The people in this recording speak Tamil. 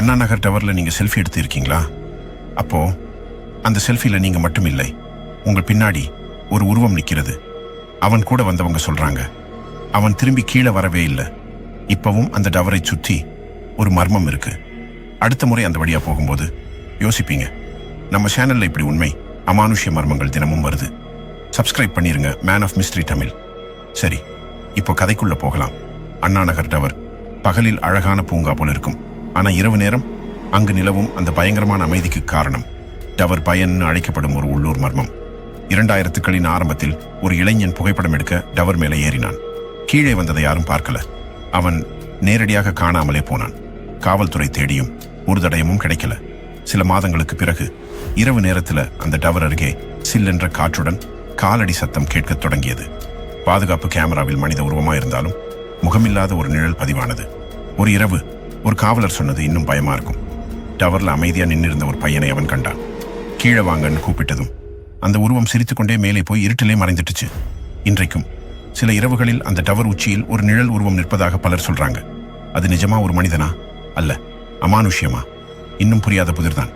அண்ணா நகர் டவரில் நீங்கள் செல்ஃபி எடுத்திருக்கீங்களா? அப்போது அப்போ அந்த செல்ஃபியில் நீங்கள் மட்டும் இல்லை. உங்கள் பின்னாடி ஒரு உருவம் நிற்கிறது. அவன் கூட வந்தவங்க சொல்கிறாங்க அவன் திரும்பி கீழே வரவே இல்லை. இப்பவும் அந்த டவரை சுற்றி ஒரு மர்மம் இருக்கு. அடுத்த முறை அந்த வழியாக போகும்போது யோசிப்பீங்க. நம்ம சேனலில் இப்படி உண்மை அமானுஷ்ய மர்மங்கள் தினமும் வருது. சப்ஸ்கிரைப் பண்ணிருங்க மேன் ஆஃப் மிஸ்ட்ரி தமிழ். சரி இப்போ கதைக்குள்ளே போகலாம். அண்ணா நகர் டவர் பகலில் அழகான பூங்கா போல இருக்கும். ஆனா இரவு நேரம் அங்கு நிலவும் அந்த பயங்கரமான அமைதிக்கு காரணம். டவர் பயன்னு அழைக்கப்படும் ஒரு உள்ளூர் மர்மம். இரண்டாயிரத்துக்களின் ஆரம்பத்தில் ஒரு இளைஞன் புகைப்படம் எடுக்க டவர் மேலே ஏறினான். கீழே வந்ததை யாரும் பார்க்கல. அவன் நேரடியாக காணாமலே போனான். காவல்துறை தேடியும் ஒரு தடயமும் கிடைக்கல. சில மாதங்களுக்கு பிறகு இரவு நேரத்துல அந்த டவர் அருகே சில்லென்ற காற்றுடன் காலடி சத்தம் கேட்கத் தொடங்கியது. பாதுகாப்பு கேமராவில் மனித உருவமா இருந்தாலும் முகமில்லாத ஒரு நிழல் பதிவானது. ஒரு இரவு ஒரு காவலர் சொன்னது இன்னும் பயமா இருக்கும். டவர்ல அமைதியா நின்றிருந்த ஒரு பையனை அவன் கண்டான். கீழே வாங்கன்னு கூப்பிட்டதும் அந்த உருவம் சிரித்துக்கொண்டே மேலே போய் இருட்டிலே மறைந்துட்டுச்சு. இன்றைக்கும் சில இரவுகளில் அந்த டவர் உச்சியில் ஒரு நிழல் உருவம் நிற்பதாக பலர் சொல்றாங்க. அது நிஜமா ஒரு மனிதனா? அல்ல அமானுஷ்யமா? இன்னும் புரியாத புதிர்தான்.